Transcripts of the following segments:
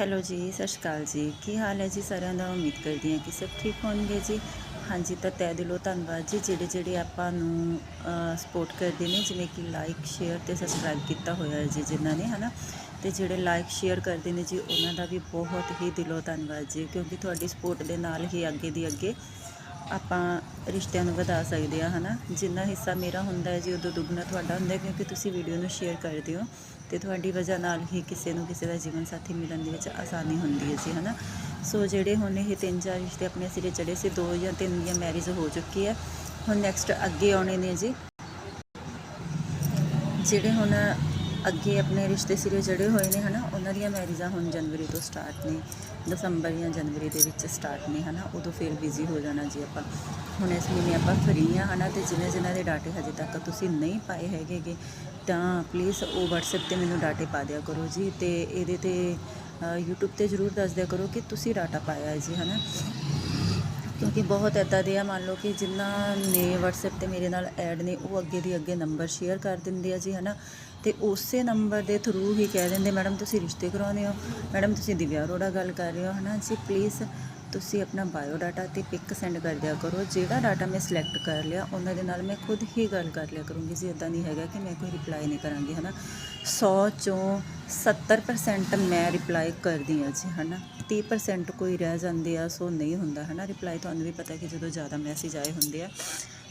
Hello ਜੀ, ਸਤਿ ਸ਼੍ਰੀ ਅਕਾਲ ਜੀ। ਕੀ ਹਾਲ ਹੈ ਜੀ ਸਾਰਿਆਂ ਦਾ? ਉਮੀਦ ਕਰਦੀ ਹਾਂ ਕਿ ਸਭ ਠੀਕ ਹੋਣਗੇ ਜੀ। ਹਾਂਜੀ, ਤਾਂ ਤਹਿ ਦਿਲੋਂ ਧੰਨਵਾਦ ਜੀ। ਜਿਹੜੇ ਜਿਹੜੇ ਆਪਾਂ ਨੂੰ ਸਪੋਰਟ ਕਰਦੇ ਨੇ, ਜਿਵੇਂ ਕਿ ਲਾਈਕ ਸ਼ੇਅਰ ਤੇ ਸਬਸਕ੍ਰਾਈਬ ਕੀਤਾ ਹੋਇਆ ਹੈ ਜੀ ਜਿਨ੍ਹਾਂ ਨੇ, ਹਨਾ? ਤੇ ਜਿਹੜੇ ਲਾਈਕ ਸ਼ੇਅਰ ਕਰਦੇ ਨੇ ਜੀ, ਉਹਨਾਂ ਦਾ ਵੀ ਬਹੁਤ ਹੀ ਦਿਲੋਂ ਧੰਨਵਾਦ ਜੀ। ਕਿਉਂਕਿ ਤੁਹਾਡੀ ਸਪੋਰਟ ਦੇ ਨਾਲ ਹੀ ਅੱਗੇ ਦੀ ਅੱਗੇ ਆਪਾਂ ਰਿਸ਼ਤਿਆਂ ਨੂੰ ਵਧਾ ਸਕਦੇ ਆ ਹਨਾ? ਜਿੰਨਾ ਹਿੱਸਾ ਮੇਰਾ ਹੁੰਦਾ ਹੈ ਜੀ, ਉਦੋਂ ਦੁੱਗਣਾ ਤੁਹਾਡਾ ਹੁੰਦਾ ਕਿਉਂਕਿ ਤੁਸੀਂ ਵੀਡੀਓ ਨੂੰ ਸ਼ੇਅਰ ਕਰਦੇ ਹੋ। ਤੇ ਤੁਹਾਡੀ ਵਜ੍ਹਾ ਨਾਲ ਹੀ ਕਿਸੇ ਨੂੰ ਕਿਸੇ ਦਾ ਜੀਵਨ ਸਾਥੀ ਮਿਲਣ ਦੇ ਵਿੱਚ ਆਸਾਨੀ ਹੁੰਦੀ ਹੈ ਜੀ, ਹਨਾ? ਸੋ ਜਿਹੜੇ ਹੁਣ ਇਹ ਤਿੰਨ ਚਾਰ ਰਿਸ਼ਤੇ ਆਪਣੇ ਸਿਰੇ ਚੜੇ ਸੀ, ਦੋ ਜਾਂ ਤਿੰਨ ਦੀਆਂ ਮੈਰਿਜ ਹੋ ਚੁੱਕੀ ਹੈ। ਹੁਣ ਨੈਕਸਟ ਅੱਗੇ ਆਉਣੇ ਨੇ ਜੀ। ਜਿਹੜੇ ਹੁਣ ਅੱਗੇ ਆਪਣੇ ਰਿਸ਼ਤੇ ਸਿਰੇ ਜੜੇ ਹੋਏ ਨੇ, ਹਨਾ, ਉਹਨਾਂ ਦੀਆਂ ਮੈਰਿਜਾਂ ਹੁਣ ਜਨਵਰੀ ਤੋਂ ਸਟਾਰਟ ਨੇ, ਦਸੰਬਰ ਜਾਂ ਜਨਵਰੀ ਦੇ ਵਿੱਚ ਸਟਾਰਟ ਨੇ, ਹਨਾ, ਉਦੋਂ ਫਿਰ ਬਿਜ਼ੀ ਹੋ ਜਾਣਾ ਜੀ ਆਪਾਂ। ਹੁਣ ਇਸ ਮਹੀਨੇ ਆਪਾਂ ਫਰੀ ਆ ਹਨਾ, ਤੇ ਜਿਨ੍ਹਾਂ ਜਿਨ੍ਹਾਂ ਦੇ ਡਾਟੇ ਹਜੇ ਤੱਕ ਤੁਸੀਂ ਨਹੀਂ ਪਾਏ ਹੈਗੇਗੇ ਤਾਂ ਪਲੀਜ਼ ਉਹ WhatsApp ਤੇ ਮੈਨੂੰ ਡਾਟੇ ਪਾ ਦਿਆ ਕਰੋ ਜੀ ਤੇ ਇਹਦੇ ਤੇ ਅ, YouTube ਤੇ ਜਰੂਰ ਦੱਸ ਦਿਆ ਕਰੋ ਕਿ ਤੁਸੀਂ ਡਾਟਾ ਪਾਇਆ ਹੈ ਜੀ ਹਨਾ? ਕਿਉਂਕਿ ਬਹੁਤ ਇੱਦਾਂ ਦੇ ਆ ਮੰਨ ਲਓ ਕਿ ਜਿਨ੍ਹਾਂ ਨੇ WhatsApp ਤੇ ਮੇਰੇ ਨਾਲ ਐਡ ਨੇ ਉਹ ਅੱਗੇ ਦੀ ਅੱਗੇ ਨੰਬਰ ਸ਼ੇਅਰ ਕਰ ਦਿੰਦੇ ਆ ਜੀ ਹਨਾ? ਤੇ ਉਸੇ ਨੰਬਰ ਦੇ ਥਰੂ ਹੀ ਕਹਿ ਦਿੰਦੇ ਮੈਡਮ ਤੁਸੀਂ ਰਿਸ਼ਤੇ ਕਰਾਉਂਦੇ ਹੋ? ਮੈਡਮ ਤੁਸੀਂ ਦਿਵਿਆ ਅਰੋੜਾ ਗੱਲ ਕਰ ਰਹੇ ਹੋ? ਹਨਾ ਜੀ ਪਲੀਜ਼ ਤੁਸੀਂ ਆਪਣਾ ਬਾਇਓ ਡਾਟਾ ਤੇ ਪਿਕ ਸੈਂਡ ਕਰ ਦਿਆ ਕਰੋ। ਜਿਹੜਾ ਡਾਟਾ ਮੈਂ ਸਿਲੈਕਟ ਕਰ ਲਿਆ, ਉਹਨਾਂ ਦੇ ਨਾਲ ਮੈਂ ਖੁਦ ਹੀ ਗੱਲ ਕਰ ਲਿਆ ਕਰੂੰਗੀ ਜੀ। ਇਦਾਂ ਨਹੀਂ ਹੈਗਾ ਕਿ ਮੈਂ ਕੋਈ ਰਿਪਲਾਈ ਨਹੀਂ ਕਰਾਂਗੀ, ਹਨਾ? 100 ਚੋਂ 70% ਮੈਂ ਰਿਪਲਾਈ ਕਰਦੀ ਹਾਂ ਜੀ, ਹਨਾ? 30% ਕੋਈ ਰਹਿ ਜਾਂਦੇ ਆ, ਸੋ ਨਹੀਂ ਹੁੰਦਾ, ਹਨਾ? ਰਿਪਲਾਈ ਤੁਹਾਨੂੰ ਵੀ ਪਤਾ ਕਿ ਜਦੋਂ ਜ਼ਿਆਦਾ ਮੈਸੇਜ ਆਏ ਹੁੰਦੇ ਆ।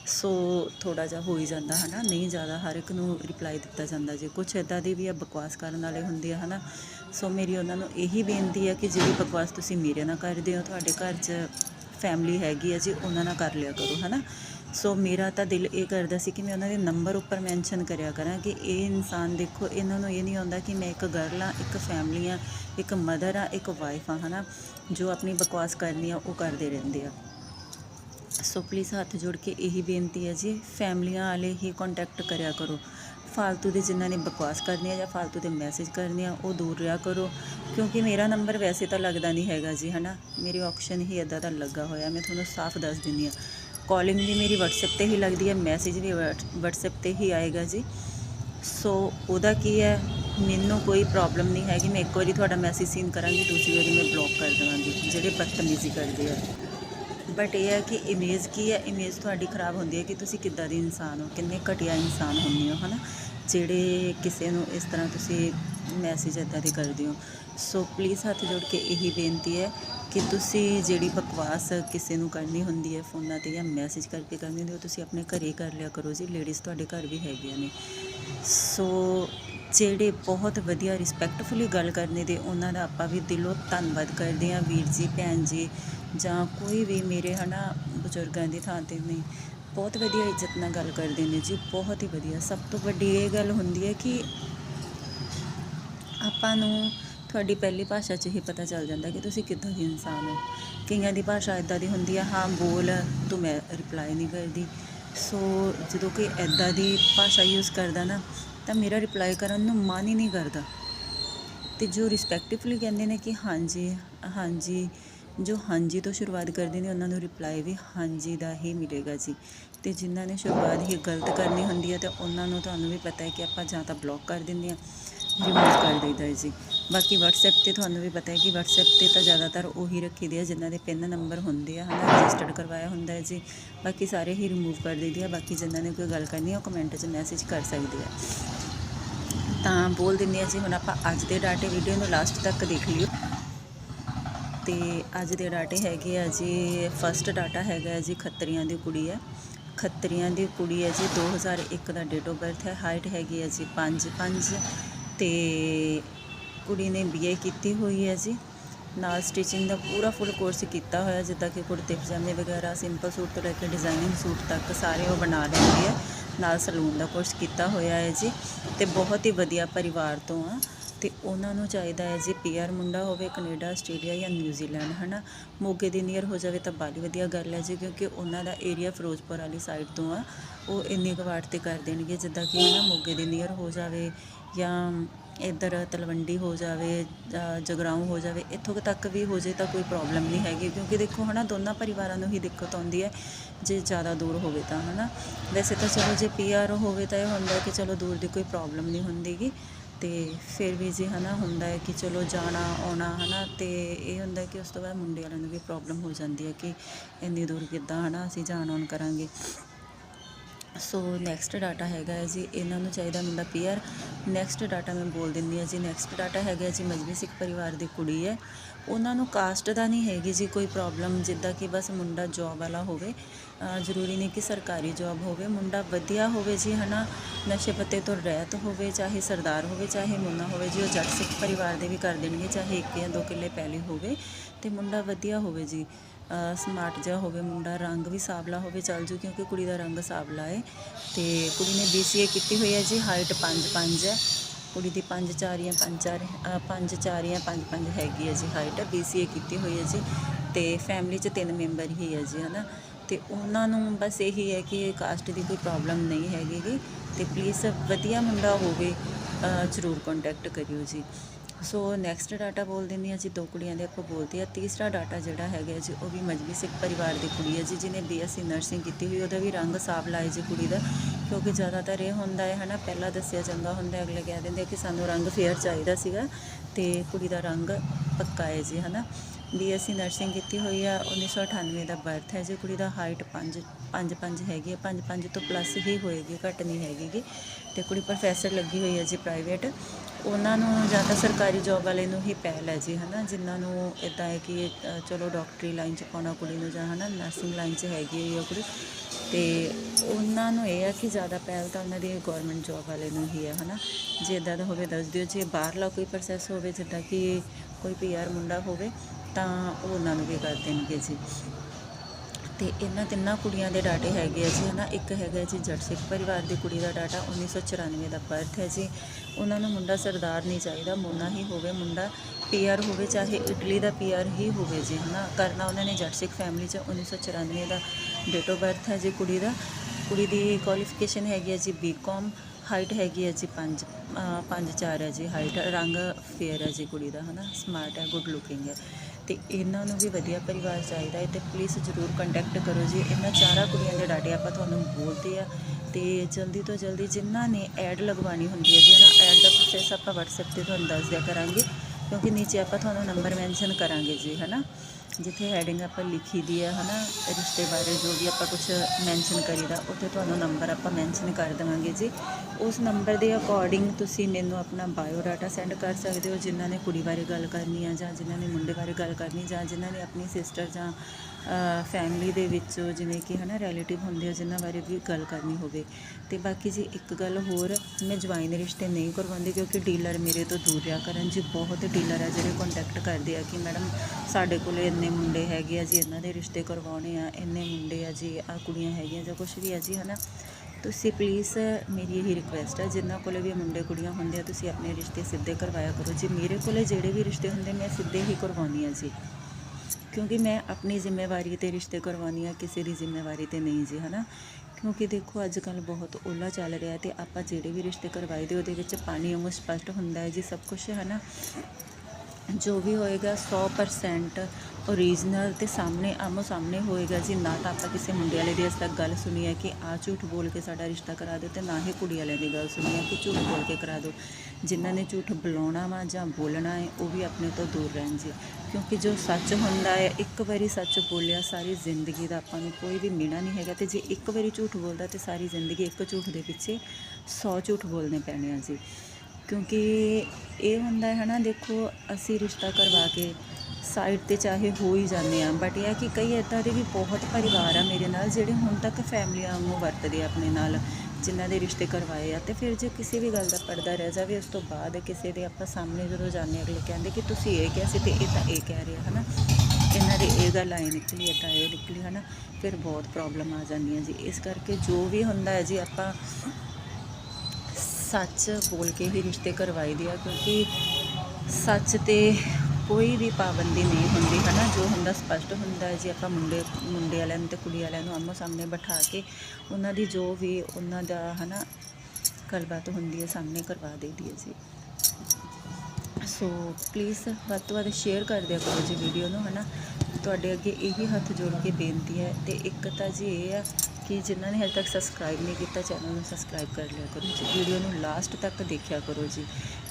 ਸੋ ਥੋੜਾ ਜਿਹਾ ਹੋ ਹੀ ਜਾਂਦਾ, ਹਨਾ? ਨਹੀਂ ਜ਼ਿਆਦਾ ਹਰ ਇੱਕ ਨੂੰ ਰਿਪਲਾਈ ਦਿੱਤਾ ਜਾਂਦਾ। ਜੀ ਕੁਝ ਇਦਾਂ ਦੀ ਵੀ ਆ ਬਕਵਾਸ ਕਰਨ ਵਾਲੇ ਹੁੰਦੇ ਆ, ਹਨਾ? ਸੋ ਮੇਰੀ ਉਹਨਾਂ ਨੂੰ ਇਹੀ ਬੇਨਤੀ ਆ ਕਿ ਜਿਹੜੀ ਬਕਵਾਸ ਤੁਸੀਂ ਮੇਰੇ ਨਾਲ ਕਰਦੇ ਹੋ, ਤੁਹਾਡੇ ਘਰ 'ਚ ਫੈਮਿਲੀ ਹੈਗੀ ਆ ਜੀ, ਉਹਨਾਂ ਨਾਲ ਕਰ ਲਿਆ ਕਰੋ, ਹਨਾ? ਸੋ ਮੇਰਾ ਤਾਂ ਦਿਲ ਇਹ ਕਰਦਾ ਸੀ ਕਿ ਮੈਂ ਉਹਨਾਂ ਦੇ ਨੰਬਰ ਉੱਪਰ ਮੈਂਸ਼ਨ ਕਰਿਆ ਕਰਾਂ ਕਿ ਇਹ ਇਨਸਾਨ ਦੇਖੋ, ਇਹਨਾਂ ਨੂੰ ਇਹ ਨਹੀਂ ਆਉਂਦਾ ਕਿ ਮੈਂ ਇੱਕ ਗਰਲ ਆ, ਇੱਕ ਫੈਮਿਲੀ ਆ, ਇੱਕ ਮਦਰ ਆ, ਇੱਕ ਵਾਈਫ ਆ, ਹਨਾ? ਜੋ ਆਪਣੀ ਬਕਵਾਸ ਕਰਨੀ ਆ, ਉਹ ਕਰਦੇ ਰਹਿੰਦੇ ਆ। ਸੋ ਪਲੀਜ਼ ਹੱਥ ਜੋੜ ਕੇ ਇਹੀ ਬੇਨਤੀ ਹੈ ਜੀ, ਫੈਮਲੀਆਂ ਵਾਲੇ ਹੀ ਕੰਟੈਕਟ ਕਰਿਆ ਕਰੋ। ਫालतू ਦੇ ਜਿਨ੍ਹਾਂ ਨੇ ਬਕਵਾਸ ਕਰਨੀ ਹੈ ਜਾਂ ਫालतू ਦੇ ਮੈਸੇਜ ਕਰਨੀ ਆ, ਉਹ ਦੂਰ ਰਿਹਾ ਕਰੋ। ਕਿਉਂਕਿ ਮੇਰਾ ਨੰਬਰ ਵੈਸੇ ਤਾਂ ਲੱਗਦਾ ਨਹੀਂ ਹੈਗਾ ਜੀ, ਹਨਾ? ਮੇਰੇ ਆਪਸ਼ਨ ਹੀ ਇਦਾਂ ਦਾ ਲੱਗਾ ਹੋਇਆ, ਮੈਂ ਤੁਹਾਨੂੰ ਸਾਫ਼ ਦੱਸ ਦਿੰਦੀ ਆ ਕਾਲਿੰਗ ਵੀ ਮੇਰੀ WhatsApp ਤੇ ਹੀ ਲੱਗਦੀ ਹੈ ਮੈਸੇਜ ਵੀ WhatsApp ਤੇ ਹੀ ਆਏਗਾ ਜੀ। ਸੋ ਉਹਦਾ ਕੀ ਹੈ, ਮੈਨੂੰ ਕੋਈ ਪ੍ਰੋਬਲਮ ਨਹੀਂ ਹੈਗੀ। ਮੈਂ ਇੱਕ ਵਾਰੀ ਤੁਹਾਡਾ ਮੈਸੇਜ ਸੀਨ ਕਰਾਂਗੀ ਦੂਜੀ ਵਾਰੀ ਮੈਂ ਬਲੌਕ ਕਰ ਦਵਾਂਗੀ, ਜਿਹੜੇ ਬਦਤਮੀਜ਼ੀ ਕਰਦੇ ਆ। ਬਟ ਇਹ ਹੈ ਕਿ ਇਮੇਜ ਕੀ ਹੈ? ਇਮੇਜ ਤੁਹਾਡੀ ਖਰਾਬ ਹੁੰਦੀ ਹੈ ਕਿ ਤੁਸੀਂ ਕਿੱਦਾਂ ਦੀ ਇਨਸਾਨ ਹੋ? ਕਿੰਨੇ ਘਟੀਆ ਇਨਸਾਨ ਹੁੰਦੇ ਹੋ, ਹਨਾ? ਜਿਹੜੇ ਕਿਸੇ ਨੂੰ ਇਸ ਤਰ੍ਹਾਂ ਤੁਸੀਂ ਮੈਸੇਜ ਇੱਦਾਂ ਦੇ ਕਰਦੇ ਹੋ। ਸੋ ਪਲੀਜ਼ ਹੱਥ ਜੋੜ ਕੇ ਇਹੀ ਬੇਨਤੀ ਹੈ ਕਿ ਤੁਸੀਂ ਜਿਹੜੀ ਬਕਵਾਸ ਕਿਸੇ ਨੂੰ ਕਰਨੀ ਹੁੰਦੀ ਹੈ ਫੋਨਾਂ ਤੇ ਜਾਂ ਮੈਸੇਜ ਕਰਕੇ ਕਰਨੀ ਹੁੰਦੀ ਹੈ ਤੁਸੀਂ ਆਪਣੇ ਘਰੇ ਕਰ ਲਿਆ ਕਰੋ ਜੀ। ਲੇਡੀਜ਼ ਤੁਹਾਡੇ ਘਰ ਵੀ ਹੈਗੀਆਂ ਨੇ। ਸੋ ਜਿਹੜੇ ਬਹੁਤ ਵਧੀਆ ਰਿਸਪੈਕਟਫੁਲੀ ਗੱਲ ਕਰਨੇ ਦੇ, ਉਹਨਾਂ ਦਾ ਆਪਾਂ ਵੀ ਦਿਲੋਂ ਧੰਨਵਾਦ ਕਰਦੇ ਹਾਂ। ਵੀਰ ਜੀ, ਭੈਣ ਜੀ ਜਾਂ ਕੋਈ ਵੀ ਮੇਰੇ, ਹੈ ਨਾ, ਬਜ਼ੁਰਗਾਂ ਦੀ ਥਾਂ ਤੇ ਨੇ ਬਹੁਤ ਵਧੀਆ ਇੱਜ਼ਤ ਨਾਲ ਗੱਲ ਕਰਦੇ ਨੇ ਜੀ, ਬਹੁਤ ਹੀ ਵਧੀਆ। ਸਭ ਤੋਂ ਵੱਡੀ ਇਹ ਗੱਲ ਹੁੰਦੀ ਹੈ ਕਿ ਆਪਾਂ ਨੂੰ ਤੁਹਾਡੀ ਪਹਿਲੀ ਭਾਸ਼ਾ 'ਚ ਹੀ ਪਤਾ ਚੱਲ ਜਾਂਦਾ ਕਿ ਤੁਸੀਂ ਕਿੱਦਾਂ ਦੀ ਇਨਸਾਨ ਹੋ। ਕਈਆਂ ਦੀ ਭਾਸ਼ਾ ਇਦਾਂ ਦੀ ਹੁੰਦੀ ਆ, ਹਾਂ, ਬੋਲ, ਤੂੰ ਮੈਂ ਰਿਪਲਾਈ ਨਹੀਂ ਕਰਦੀ। ਸੋ ਜਦੋਂ ਕੋਈ ਇਦਾਂ ਦੀ ਭਾਸ਼ਾ ਯੂਜ਼ ਕਰਦਾ ਨਾ, ਤਾਂ ਮੇਰਾ ਰਿਪਲਾਈ ਕਰਨ ਨੂੰ ਮਨ ਹੀ ਨਹੀਂ ਕਰਦਾ। ਤੇ ਜੋ ਰਿਸਪੈਕਟਿਵਲੀ ਕਹਿੰਦੇ ਨੇ ਕਿ ਹਾਂਜੀ ਹਾਂਜੀ ਜੋ ਹਾਂਜੀ ਤੋਂ ਸ਼ੁਰੂਆਤ ਕਰਦੇ ਨੇ ਉਹਨਾਂ ਨੂੰ ਰਿਪਲਾਈ ਵੀ ਹਾਂਜੀ ਦਾ ਹੀ ਮਿਲੇਗਾ ਜੀ। ਤੇ ਜਿਨ੍ਹਾਂ ਨੇ ਸ਼ੁਰੂਆਤ ਹੀ ਗਲਤ ਕਰਨੀ ਹੁੰਦੀ ਹੈ, ਤੇ ਉਹਨਾਂ ਨੂੰ ਤੁਹਾਨੂੰ ਵੀ ਪਤਾ ਹੈ ਕਿ ਆਪਾਂ ਜਾਂ ਤਾਂ ਬਲੌਕ ਕਰ ਦਿੰਦੇ ਆ ਰਿਮੂਵ ਕਰ ਦਈਦਾ ਹੈ ਜੀ। ਬਾਕੀ WhatsApp ਤੇ ਤੁਹਾਨੂੰ ਵੀ ਪਤਾ ਹੈ ਕਿ WhatsApp ਤੇ ਤਾਂ ਜ਼ਿਆਦਾਤਰ ਉਹੀ ਰੱਖੀਦੇ ਆ, ਜਿਨ੍ਹਾਂ ਦੇ ਪਿੰਨ ਨੰਬਰ ਹੁੰਦੇ ਆ, ਹਨਾ ਰਜਿਸਟਰਡ ਕਰਵਾਇਆ ਹੁੰਦਾ ਹੈ ਜੀ। ਬਾਕੀ ਸਾਰੇ ਹੀ ਰਿਮੂਵ ਕਰ ਦਈਦੇ ਆ, ਬਾਕੀ ਜਿਨ੍ਹਾਂ ਨੇ ਕੋਈ ਗੱਲ ਕਰਨੀ ਆ ਉਹ ਕਮੈਂਟ 'ਚ ਮੈਸੇਜ ਕਰ ਸਕਦੇ ਆ। ਤਾਂ ਬੋਲ ਦਿੰਦੇ ਆ ਜੀ, ਹੁਣ ਆਪਾਂ ਅੱਜ ਦੇ ਡਾਟੇ ਵੀਡੀਓ ਨੂੰ ਲਾਸਟ ਤੱਕ ਦੇਖ ਲਿਓ। ਅਤੇ ਅੱਜ ਦੇ ਡਾਟੇ ਹੈਗੇ ਆ ਜੀ ਫਸਟ ਡਾਟਾ ਹੈਗਾ ਹੈ ਜੀ ਖੱਤਰੀਆਂ ਦੀ ਕੁੜੀ ਹੈ। ਖੱਤਰੀਆਂ ਦੀ ਕੁੜੀ ਹੈ ਜੀ 2001 ਦਾ ਡੇਟ ਆਫ ਬਰਥ ਹੈ ਹਾਈਟ ਹੈਗੀ ਹੈ ਜੀ 5 5 ਤੇ ਕੁੜੀ ਨੇ ਬੀਏ ਕੀਤੀ ਹੋਈ ਹੈ ਜੀ। ਨਾਲ ਸਟਿਚਿੰਗ ਦਾ ਪੂਰਾ ਫੁੱਲ ਕੋਰਸ ਕੀਤਾ ਹੋਇਆ, ਜਿੱਦਾਂ ਕਿ ਕੁੜਤੇ ਪਜਾਮੇ ਵਗੈਰਾ ਸਿੰਪਲ ਸੂਟ ਤੋਂ ਲੈ ਕੇ ਡਿਜ਼ਾਈਨਿੰਗ ਸੂਟ ਤੱਕ ਸਾਰੇ ਉਹ ਬਣਾ ਲੈਂਦੀ ਹੈ। ਨਾਲ ਸਲੂਨ ਦਾ ਕੋਰਸ ਕੀਤਾ ਹੋਇਆ ਹੈ ਜੀ ਤੇ ਬਹੁਤ ਹੀ ਵਧੀਆ ਪਰਿਵਾਰ ਤੋਂ ਆ। ਤੇ ਉਹਨਾਂ ਨੂੰ ਚਾਹੀਦਾ ਹੈ ਜੀ ਪੀਆਰ ਮੁੰਡਾ ਹੋਵੇ ਕੈਨੇਡਾ, ਆਸਟ੍ਰੇਲੀਆ ਜਾਂ ਨਿਊਜ਼ੀਲੈਂਡ ਹਨਾ? ਮੋਗੇ ਦੀ ਨੀਅਰ ਹੋ ਜਾਵੇ ਤਾਂ ਬਾਲੀ ਵਧੀਆ ਗੱਲ ਹੈ ਜੀ, ਕਿਉਂਕਿ ਉਹਨਾਂ ਦਾ ਏਰੀਆ ਫਿਰੋਜ਼ਪੁਰ ਵਾਲੀ ਸਾਈਡ ਤੋਂ ਆ। ਉਹ ਇੰਨੀ ਕਵਾਟ ਤੇ ਕਰ ਦੇਣਗੇ, ਜਿੱਦਾਂ ਕਿ ਹਨਾ, ਮੋਗੇ ਦੀ ਨੀਅਰ ਹੋ ਜਾਵੇ ਜਾਂ ਇੱਧਰ ਤਲਵੰਡੀ ਹੋ ਜਾਵੇ ਜਾਂ ਜਗਰਾਉਂ ਹੋ ਜਾਵੇ, ਇੱਥੋਂ ਤੱਕ ਵੀ ਹੋ ਜੇ ਤਾਂ ਕੋਈ ਪ੍ਰੋਬਲਮ ਨਹੀਂ ਹੈਗੀ, ਕਿਉਂਕਿ ਦੇਖੋ ਹਨਾ, ਦੋਨਾਂ ਪਰਿਵਾਰਾਂ ਨੂੰ ਹੀ ਦਿੱਕਤ ਆਉਂਦੀ ਹੈ, ਜੇ ਜ਼ਿਆਦਾ ਦੂਰ ਹੋਵੇ ਤਾਂ, ਹਨਾ? ਵੈਸੇ ਤਾਂ ਚਲੋ ਜੇ ਪੀਆਰ ਹੋਵੇ ਤਾਂ ਇਹ ਹੁੰਦਾ ਕਿ ਚਲੋ ਦੂਰ ਦੀ ਕੋਈ ਪ੍ਰੋਬਲਮ ਨਹੀਂ ਹੁੰਦੀਗੀ ਅਤੇ ਫਿਰ ਵੀ ਜੀ ਹੈ ਨਾ ਹੁੰਦਾ ਹੈ ਕਿ ਚਲੋ ਜਾਣਾ, ਆਉਣਾ ਹੈ ਨਾ ਅਤੇ ਇਹ ਹੁੰਦਾ ਕਿ ਉਸ ਤੋਂ ਬਾਅਦ ਮੁੰਡੇ ਵਾਲਿਆਂ ਨੂੰ ਵੀ ਪ੍ਰੋਬਲਮ ਹੋ ਜਾਂਦੀ ਹੈ ਕਿ ਇੰਨੀ ਦੂਰ ਕਿੱਦਾਂ ਹੈ ਨਾ ਅਸੀਂ ਜਾਣ ਆਉਣ ਕਰਾਂਗੇ। ਸੋ ਨੈਕਸਟ ਡਾਟਾ ਹੈਗਾ ਹੈ ਜੀ, ਇਹਨਾਂ ਨੂੰ ਚਾਹੀਦਾ ਮੁੰਡਾ ਪੀਆਰ ਨੈਕਸਟ ਡਾਟਾ ਮੈਂ ਬੋਲ ਦਿੰਦੀ ਹਾਂ ਜੀ ਨੈਕਸਟ ਡਾਟਾ ਹੈਗਾ ਜੀ ਮਜਬੀ ਸਿੱਖ ਪਰਿਵਾਰ ਦੀ ਕੁੜੀ ਹੈ। ਉਹਨਾਂ ਨੂੰ ਕਾਸਟ ਦਾ ਨਹੀਂ ਹੈਗੀ ਜੀ ਕੋਈ ਪ੍ਰੋਬਲਮ ਜਿੱਦਾਂ ਕਿ ਬਸ ਮੁੰਡਾ ਜੌਬ ਵਾਲਾ ਹੋਵੇ। ਜ਼ਰੂਰੀ ਨਹੀਂ ਕਿ ਸਰਕਾਰੀ ਜੌਬ ਹੋਵੇ, ਮੁੰਡਾ ਵਧੀਆ ਹੋਵੇ ਜੀ, ਹਨਾ, ਨਸ਼ੇ ਪੱਤੇ ਤੋਂ ਰਹਿਤ ਹੋਵੇ, ਚਾਹੇ ਸਰਦਾਰ ਹੋਵੇ, ਚਾਹੇ ਮੁੰਨਾ ਹੋਵੇ, ਜੀ, ਉਹ ਜੱਟ ਸਿੱਖ ਪਰਿਵਾਰ ਦੇ ਵੀ ਕਰ ਦੇਣਗੇ, ਚਾਹੇ ਇੱਕ ਜਾਂ ਦੋ ਕਿੱਲੇ ਪਹਿਲੇ ਹੋਵੇ, ਤੇ ਮੁੰਡਾ ਵਧੀਆ ਹੋਵੇ ਜੀ। ਸਮਾਰਟ ਜਿਹਾ ਹੋਵੇ ਮੁੰਡਾ, ਰੰਗ ਵੀ ਸਾਬਲਾ ਹੋਵੇ, ਚੱਲ ਜੂ, ਕਿਉਂਕਿ ਕੁੜੀ ਦਾ ਰੰਗ ਸਾਬਲਾ ਹੈ ਤੇ ਕੁੜੀ ਨੇ BCA ਕੀਤੀ ਹੋਈ ਹੈ ਜੀ ਹਾਈਟ 5'5 ਹੈ। ਕੁੜੀ ਦੀ 5 4 ਜਾਂ 5 4 5 4 ਜਾਂ 5 5 ਹੈਗੀ ਹੈ ਜੀ ਹਾਈਟ BCA ਕੀਤੀ ਹੋਈ ਹੈ ਜੀ, ਤੇ ਫੈਮਿਲੀ 'ਚ ਤਿੰਨ ਮੈਂਬਰ ਹੀ ਹੈ ਜੀ, ਹਨਾ। ਤੇ ਉਹਨਾਂ ਨੂੰ ਬਸ ਇਹੀ ਹੈ ਕਿ ਕਾਸਟ ਦੀ ਕੋਈ ਪ੍ਰੋਬਲਮ ਨਹੀਂ ਹੈਗੀ ਗੀ। ਤੇ ਪਲੀਜ਼ ਵਧੀਆ ਮੁੰਡਾ ਹੋਵੇ ਜ਼ਰੂਰ ਕੰਟੈਕਟ ਕਰਿਓ ਜੀ। ਸੋ ਨੈਕਸਟ ਡਾਟਾ ਬੋਲ ਦਿੰਦੀ ਹਾਂ ਜੀ, ਦੋ ਕੁੜੀਆਂ ਦੇ ਆਪਾਂ ਬੋਲਦੇ ਆ ਤੀਸਰਾ ਡਾਟਾ ਜਿਹੜਾ ਹੈਗਾ ਜੀ, ਉਹ ਵੀ ਮਜਬੀ ਸਿੱਖ ਪਰਿਵਾਰ ਦੀ ਕੁੜੀ ਹੈ ਜੀ, ਜਿਹਨੇ ਬੀਐਸਸੀ ਨਰਸਿੰਗ ਕੀਤੀ ਹੋਈ, ਉਹਦਾ ਵੀ ਰੰਗ ਸਾਫ਼ ਲਾਏ ਜੀ ਕੁੜੀ ਦਾ। ਕਿਉਂਕਿ ਜ਼ਿਆਦਾਤਰ ਇਹ ਹੁੰਦਾ ਹੈ, ਹਨਾ, ਪਹਿਲਾਂ ਦੱਸਿਆ ਚੰਗਾ ਹੁੰਦਾ ਅਗਲੇ ਕਹਿ ਦਿੰਦੇ ਕਿ ਸਾਨੂੰ ਰੰਗ ਫੇਅਰ ਚਾਹੀਦਾ ਸੀਗਾ। ਤੇ ਕੁੜੀ ਦਾ ਰੰਗ ਪੱਕਾ ਹੈ ਜੀ, ਹਨਾ। ਬੀਐਸਸੀ ਨਰਸਿੰਗ ਕੀਤੀ ਹੋਈ ਆ 1998 ਦਾ ਬਰਥ ਹੈ। ਜੇ ਕੁੜੀ ਦਾ ਹਾਈਟ 5 5 5 ਹੈਗੀ ਹੈ 5 5 ਤੋਂ ਪਲੱਸ ਹੀ ਹੋਏਗੀ, ਘੱਟ ਨਹੀਂ ਹੈਗੀ ਗੀ ਤੇ ਕੁੜੀ ਪ੍ਰੋਫੈਸਰ ਲੱਗੀ ਹੋਈ ਹੈ ਜੀ ਪ੍ਰਾਈਵੇਟ ਉਹਨਾਂ ਨੂੰ ਜਾਂ ਤਾਂ ਸਰਕਾਰੀ ਜੌਬ ਵਾਲੇ ਨੂੰ ਹੀ ਪਹਿਲ ਹੈ ਜੀ, ਹਨਾ। ਜਿਨ੍ਹਾਂ ਨੂੰ ਇਦਾਂ ਹੈ ਕਿ ਚਲੋ ਡਾਕਟਰੀ ਲਾਈਨ 'ਚ ਪਾਉਣਾ ਕੁੜੀ ਨੂੰ ਜਾਂ, ਹਨਾ ਨਰਸਿੰਗ ਲਾਈਨ 'ਚ ਹੈਗੀ ਹੋਈ ਆ ਕੁੜੀ। ਤੇ ਉਹਨਾਂ ਨੂੰ ਇਹ ਆ ਕਿ ਜ਼ਿਆਦਾ ਪਹਿਲ ਤਾਂ ਉਹਨਾਂ ਦੀ ਗਵਰਨਮੈਂਟ ਜੌਬ ਵਾਲੇ ਨੂੰ ਹੀ ਹੈ ਹਨਾ। ਜੇ ਇਦਾਂ ਦਾ ਹੋਵੇ, ਦੱਸ ਦਿਓ। ਜੇ ਬਾਹਰਲਾ ਕੋਈ ਪ੍ਰੋਸੈਸ ਹੋਵੇ, ਜਿੱਦਾਂ ਕਿ ਕੋਈ ਪੀਆਰ ਮੁੰਡਾ ਹੋਵੇ ਤਾਂ ਉਹਨਾਂ ਨੂੰ ਵੀ ਕਰ ਦੇਣਗੇ ਜੀ। ਤੇ ਇਹਨਾਂ ਤਿੰਨਾਂ ਕੁੜੀਆਂ ਦੇ ਡਾਟੇ ਹੈਗੇ ਆ ਜੀ, ਹਨਾ? ਇੱਕ ਹੈਗਾ ਜੀ ਜੱਟ ਸਿੱਖ ਪਰਿਵਾਰ ਦੀ ਕੁੜੀ ਦਾ ਡਾਟਾ 1994 ਦਾ ਬਰਥ ਹੈ ਜੀ। ਉਹਨਾਂ ਨੂੰ ਮੁੰਡਾ ਸਰਦਾਰ ਨਹੀਂ ਚਾਹੀਦਾ, ਮੋਨਾ ਹੀ ਹੋਵੇ ਮੁੰਡਾ, ਪੀਆਰ ਹੋਵੇ ਚਾਹੇ ਇਟਲੀ ਦਾ ਪੀਆਰ ਹੀ ਹੋਵੇ ਜੀ, ਹਨਾ? ਕਰਨਾ ਉਹਨਾਂ ਨੇ ਜੱਟ ਸਿੱਖ ਫੈਮਿਲੀ ਚ 1994 ਦਾ ਡੇਟ ਆਫ ਬਰਥ ਹੈ ਜੀ ਕੁੜੀ ਦਾ। ਕੁੜੀ ਦੀ ਕੁਆਲੀਫਿਕੇਸ਼ਨ ਹੈਗੀ ਹੈ ਜੀ ਬੀਕਾਮ ਹਾਈਟ ਹੈਗੀ ਹੈ ਜੀ 5 5 4 ਹੈ ਜੀ ਹਾਈਟ ਰੰਗ ਫੇਅਰ ਹੈ ਜੀ ਕੁੜੀ ਦਾ, ਹਨਾ? ਸਮਾਰਟ ਹੈ ਗੁੱਡ ਲੁਕਿੰਗ ਹੈ। ਤੇ ਇਹਨਾਂ ਨੂੰ ਵੀ ਵਧੀਆ ਪਰਿਵਾਰ ਚਾਹੀਦਾ ਹੈ ਤੇ ਪਲੀਜ਼ ਜ਼ਰੂਰ ਕੰਟੈਕਟ ਕਰੋ ਜੀ। ਇਹਨਾਂ ਚਾਰਾਂ ਕੁੜੀਆਂ ਦੇ ਡਾਟੇ ਆਪਾਂ ਤੁਹਾਨੂੰ ਬੋਲਦੇ ਆ ਤੇ ਜਲਦੀ ਤੋਂ ਜਲਦੀ ਜਿਨ੍ਹਾਂ ਨੇ ਐਡ ਲਗਵਾਉਣੀ ਹੁੰਦੀ ਹੈ ਜੀ ਨਾ ਐਡ ਦਾ ਪ੍ਰੋਸੈਸ ਆਪਾਂ WhatsApp ਤੇ ਤੁਹਾਨੂੰ ਦੱਸ ਦਿਆ ਕਰਾਂਗੇ। ਕਿਉਂਕਿ ਨੀਚੇ ਆਪਾਂ ਤੁਹਾਨੂੰ ਨੰਬਰ ਮੈਂਸ਼ਨ ਕਰਾਂਗੇ ਜੀ, ਹਨਾ? ਜਿੱਥੇ ਹੈਡਿੰਗ ਆਪਾਂ ਲਿਖੀ ਦੀ ਹੈ, ਹਨਾ? ਰਿਸ਼ਤੇ ਬਾਰੇ ਜੋ ਵੀ ਆਪਾਂ ਕੁਝ ਮੈਂਸ਼ਨ ਕਰੀਦਾ ਉੱਥੇ ਤੁਹਾਨੂੰ ਨੰਬਰ ਆਪਾਂ ਮੈਂਸ਼ਨ ਕਰ ਦੇਵਾਂਗੇ ਜੀ। ਉਸ ਨੰਬਰ ਦੇ ਅਕੋਰਡਿੰਗ ਤੁਸੀਂ ਮੈਨੂੰ ਆਪਣਾ ਬਾਇਓ ਡਾਟਾ ਸੈਂਡ ਕਰ ਸਕਦੇ ਹੋ, ਜਿਨ੍ਹਾਂ ਨੇ ਕੁੜੀ ਬਾਰੇ ਗੱਲ ਕਰਨੀ ਆ ਜਾਂ ਜਿਨ੍ਹਾਂ ਨੇ ਮੁੰਡੇ ਬਾਰੇ ਗੱਲ ਕਰਨੀ ਜਾਂ ਜਿਨ੍ਹਾਂ ਨੇ ਆਪਣੀ ਸਿਸਟਰ ਜਾਂ ਫੈਮਿਲੀ ਦੇ ਵਿੱਚੋਂ ਜਿਵੇਂ ਕਿ ਹਨਾ ਰਿਲੇਟਿਵ ਹੁੰਦੇ ਆ, ਜਿਨ੍ਹਾਂ ਬਾਰੇ ਵੀ ਗੱਲ ਕਰਨੀ ਹੋਵੇ। ਤੇ ਬਾਕੀ ਜੀ ਇੱਕ ਗੱਲ ਹੋਰ ਮੈਂ ਜਵਾਈਨ ਰਿਸ਼ਤੇ ਨਹੀਂ ਕਰਵਾਉਂਦੀ, ਕਿਉਂਕਿ ਡੀਲਰ ਮੇਰੇ ਤੋਂ ਦੂਰ ਰਿਹਾ ਕਰਨ। ਜੀ, ਬਹੁਤ ਡੀਲਰ ਆ ਜਿਹੜੇ ਕੰਟੈਕਟ ਕਰਦੇ ਆ ਕਿ ਮੈਡਮ ਸਾਡੇ ਕੋਲ ਇੰਨੇ ਮੁੰਡੇ ਹੈਗੇ ਆ, ਜੀ ਇਹਨਾਂ ਦੇ ਰਿਸ਼ਤੇ ਕਰਵਾਉਣੇ ਆ, ਇੰਨੇ ਮੁੰਡੇ ਆ, ਜੀ ਆ ਕੁੜੀਆਂ ਹੈਗੀਆਂ ਜਾਂ ਕੁਝ ਵੀ ਆ, ਜੀ ਹਨਾ। ਤੁਸੀਂ ਪਲੀਜ਼ ਮੇਰੀ ਇਹੀ ਰਿਕੁਐਸਟ ਹੈ ਜਿਨ੍ਹਾਂ ਕੋਲੇ ਵੀ ਮੁੰਡੇ ਕੁੜੀਆਂ ਹੁੰਦੇ ਆ, ਤੁਸੀਂ ਆਪਣੇ ਰਿਸ਼ਤੇ ਸਿੱਧੇ ਕਰਵਾਇਆ ਕਰੋ। ਜੀ, ਮੇਰੇ ਕੋਲੇ ਜਿਹੜੇ ਵੀ ਰਿਸ਼ਤੇ ਹੁੰਦੇ, ਮੈਂ ਸਿੱਧੇ ਹੀ ਕਰਵਾਉਂਦੀ ਆ ਜੀ। ਕਿਉਂਕਿ ਮੈਂ ਆਪਣੀ ਜ਼ਿੰਮੇਵਾਰੀ ਤੇ ਰਿਸ਼ਤੇ ਕਰਵਾਉਣੀ ਆ ਕਿਸੇ ਦੀ ਜ਼ਿੰਮੇਵਾਰੀ ਤੇ ਨਹੀਂ ਜੀ, ਹਨਾ? ਕਿਉਂਕਿ ਦੇਖੋ ਅੱਜ ਕੱਲ ਬਹੁਤ ਓਲਾ ਚੱਲ ਰਿਹਾ ਤੇ ਆਪਾਂ ਜਿਹੜੇ ਵੀ ਰਿਸ਼ਤੇ ਕਰਵਾਏ ਦੇ, ਉਹਦੇ ਵਿੱਚ ਪਾਣੀ ਵਾਂਗੂ ਸਪਸ਼ਟ ਹੁੰਦਾ ਹੈ ਜੀ, ਸਭ ਕੁਝ ਨਾ ਜੋ ਵੀ ਹੋਏਗਾ 100% ਓਰੀਜਨਲ ਤੇ ਸਾਹਮਣੇ, ਆਮੋ ਸਾਹਮਣੇ ਹੋਏਗਾ ਜੀ। ਨਾ ਤਾਂ ਆਪਾਂ ਕਿਸੇ ਮੁੰਡੇ ਵਾਲੇ ਦੀ ਅਜੇ ਤੱਕ ਗੱਲ ਸੁਣੀ ਹੈ ਕਿ ਆ ਝੂਠ ਬੋਲ ਕੇ ਸਾਡਾ ਰਿਸ਼ਤਾ ਕਰਾ ਦਿਓ ਤੇ ਨਾ ਹੀ ਕੁੜੀ ਵਾਲਿਆਂ ਦੀ ਗੱਲ ਸੁਣੀ ਹੈ ਕਿ ਝੂਠ ਬੋਲ ਕੇ ਕਰਾ ਦਿਓ। ਜਿਨ੍ਹਾਂ ਨੇ ਝੂਠ ਬੁਲਾਉਣਾ ਵਾ ਜਾਂ ਬੋਲਣਾ ਹੈ, ਉਹ ਵੀ ਆਪਣੇ ਤੋਂ ਦੂਰ ਰਹਿਣ ਜੀ। ਕਿਉਂਕਿ ਜੋ ਸੱਚ ਹੁੰਦਾ ਹੈ, ਇੱਕ ਵਾਰੀ ਸੱਚ ਬੋਲਿਆ, ਸਾਰੀ ਜ਼ਿੰਦਗੀ ਦਾ ਆਪਾਂ ਨੂੰ ਕੋਈ ਵੀ ਮਿਹਣਾ ਨਹੀਂ ਹੈਗਾ ਤੇ ਜੇ ਇੱਕ ਵਾਰੀ ਝੂਠ ਬੋਲਦਾ ਤੇ ਸਾਰੀ ਜ਼ਿੰਦਗੀ ਇੱਕ ਝੂਠ ਦੇ ਪਿੱਛੇ 100 ਝੂਠ ਬੋਲਨੇ ਪੈਣੇ ਆ ਜੀ। ਕਿਉਂਕਿ ਇਹ ਹੁੰਦਾ ਹੈ ਨਾ, ਦੇਖੋ ਅਸੀਂ ਰਿਸ਼ਤਾ ਕਰਵਾ ਕੇ ਸਾਈਡ ਤੇ ਚਾਹੇ ਹੋ ਹੀ ਜਾਂਦੇ ਆ ਬਟ ਇਹ ਹੈ ਕਿ ਕਈ ਇੱਦਾਂ ਦੇ ਵੀ ਬਹੁਤ ਪਰਿਵਾਰ ਆ ਮੇਰੇ ਨਾਲ, ਜਿਹੜੇ ਹੁਣ ਤੱਕ ਫੈਮਲੀਆਂ ਵਾਂਗੂ ਵਰਤਦੇ ਆ ਆਪਣੇ ਨਾਲ। ਜਿਨ੍ਹਾਂ ਦੇ ਰਿਸ਼ਤੇ ਕਰਵਾਏ ਆ, ਤੇ ਫਿਰ ਜੇ ਕਿਸੇ ਵੀ ਗੱਲ ਦਾ ਪਰਦਾ ਰਹਿ ਜਾਵੇ, ਉਸ ਤੋਂ ਬਾਅਦ ਕਿਸੇ ਦੇ ਆਪਾਂ ਸਾਹਮਣੇ ਜਦੋਂ ਜਾਂਦੇ ਅਗਲੇ ਕਹਿੰਦੇ ਕਿ ਤੁਸੀਂ ਇਹ ਕਿਹਾ ਸੀ ਤੇ ਇਹ ਤਾਂ ਇਹ ਕਹਿ ਰਿਹਾ ਹਨਾ? ਇਹਨਾਂ ਦੀ ਇਹ ਗੱਲ ਆਈ ਨਿਕਲੀ ਤਾਂ ਇਹ ਨਿਕਲੀ, ਹਨਾ? ਫਿਰ ਬਹੁਤ ਪ੍ਰੋਬਲਮ ਆ ਜਾਂਦੀਆਂ ਜੀ। ਇਸ ਕਰਕੇ ਜੋ ਵੀ ਹੁੰਦਾ ਹੈ ਜੀ, ਆਪਾਂ ਸੱਚ ਬੋਲ ਕੇ ਹੀ ਰਿਸ਼ਤੇ ਕਰਵਾਈ ਦੇ ਆ, ਕਿਉਂਕਿ ਸੱਚ ਤੇ ਕੋਈ ਵੀ ਪਾਬੰਦੀ ਨਹੀਂ ਹੁੰਦੀ ਹੈ ਨਾ ਜੋ ਹੁੰਦਾ ਸਪਸ਼ਟ ਹੁੰਦਾ ਜੀ, ਆਪਾਂ ਮੁੰਡੇ ਮੁੰਡੇ ਵਾਲਿਆਂ ਨੂੰ ਤੇ ਕੁੜੀ ਵਾਲਿਆਂ ਨੂੰ ਆਮੋ ਸਾਹਮਣੇ ਬਿਠਾ ਕੇ ਉਹਨਾਂ ਦੀ ਜੋ ਵੀ ਉਹਨਾਂ ਦਾ ਹੈ ਨਾ ਗੱਲਬਾਤ ਹੁੰਦੀ ਹੈ, ਸਾਹਮਣੇ ਕਰਵਾ ਦੇਈਦੀ ਹੈ ਜੀ। ਸੋ ਪਲੀਜ਼ ਵੱਧ ਤੋਂ ਵੱਧ ਸ਼ੇਅਰ ਕਰ ਦਿਆ ਕਰੋ ਜੀ ਵੀਡੀਓ ਨੂੰ ਹੈ ਨਾ ਤੁਹਾਡੇ ਅੱਗੇ ਇਹੀ ਹੱਥ ਜੋੜ ਕੇ ਬੇਨਤੀ ਹੈ ਤੇ ਇੱਕ ਤਾਂ ਜੀ ਇਹ ਹੈ ਕਿ ਜਿਨ੍ਹਾਂ ਨੇ ਹਜੇ ਤੱਕ ਸਬਸਕ੍ਰਾਈਬ ਨਹੀਂ ਕੀਤਾ, ਚੈਨਲ ਨੂੰ ਸਬਸਕ੍ਰਾਈਬ ਕਰ ਲਿਆ ਕਰੋ ਜੀ। ਵੀਡੀਓ ਨੂੰ ਲਾਸਟ ਤੱਕ ਦੇਖਿਆ ਕਰੋ ਜੀ।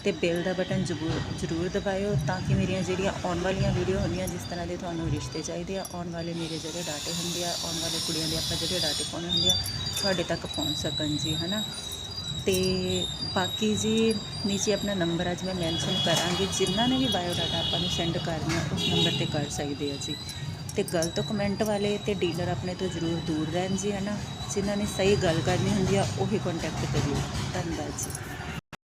ਤੇ ਬੈਲ ਦਾ ਬਟਨ ਜ਼ਰੂਰ ਜ਼ਰੂਰ ਦਬਾਇਓ ਤਾਂ ਕਿ ਮੇਰੀਆਂ ਜਿਹੜੀਆਂ ਆਉਣ ਵਾਲੀਆਂ ਵੀਡੀਓ ਹੁੰਦੀਆਂ, ਜਿਸ ਤਰ੍ਹਾਂ ਦੇ ਤੁਹਾਨੂੰ ਰਿਸ਼ਤੇ ਚਾਹੀਦੇ ਆ, ਆਉਣ ਵਾਲੇ ਮੇਰੇ ਜਿਹੜੇ ਡਾਟੇ ਹੁੰਦੇ ਆ, ਆਉਣ ਵਾਲੇ ਕੁੜੀਆਂ ਦੇ ਆਪਾਂ ਜਿਹੜੇ ਡਾਟੇ ਪਾਉਣੇ ਹੁੰਦੇ ਆ, ਤੁਹਾਡੇ ਤੱਕ ਪਹੁੰਚ ਸਕਣ ਜੀ, ਹਨਾ? ਤੇ ਬਾਕੀ ਜੀ ਨੀਚੇ ਆਪਣਾ ਨੰਬਰ ਅੱਜ ਮੈਂ ਮੈਂਸ਼ਨ ਕਰਾਂਗੀ। ਜਿਨ੍ਹਾਂ ਨੇ ਵੀ ਬਾਇਓ ਡਾਟਾ ਆਪਾਂ ਨੂੰ ਸੈਂਡ ਕਰਨਾ, ਉਸ ਨੰਬਰ ਤੇ ਕਰ ਸਕਦੇ ਆ ਜੀ। ਤੇ ਗਲਤ ਕਮੈਂਟ ਵਾਲੇ ਤੇ ਡੀਲਰ ਆਪਣੇ ਤੋਂ ਜ਼ਰੂਰ ਦੂਰ ਰਹਿਣ ਜੀ, ਹਨਾ? ਜਿਨ੍ਹਾਂ ਨੇ ਸਹੀ ਗੱਲ ਕਰਨੀ ਹੁੰਦੀ ਆ, ਉਹੀ ਕੰਟੈਕਟ ਕਰਿਓ। ਧੰਨਵਾਦ ਜੀ।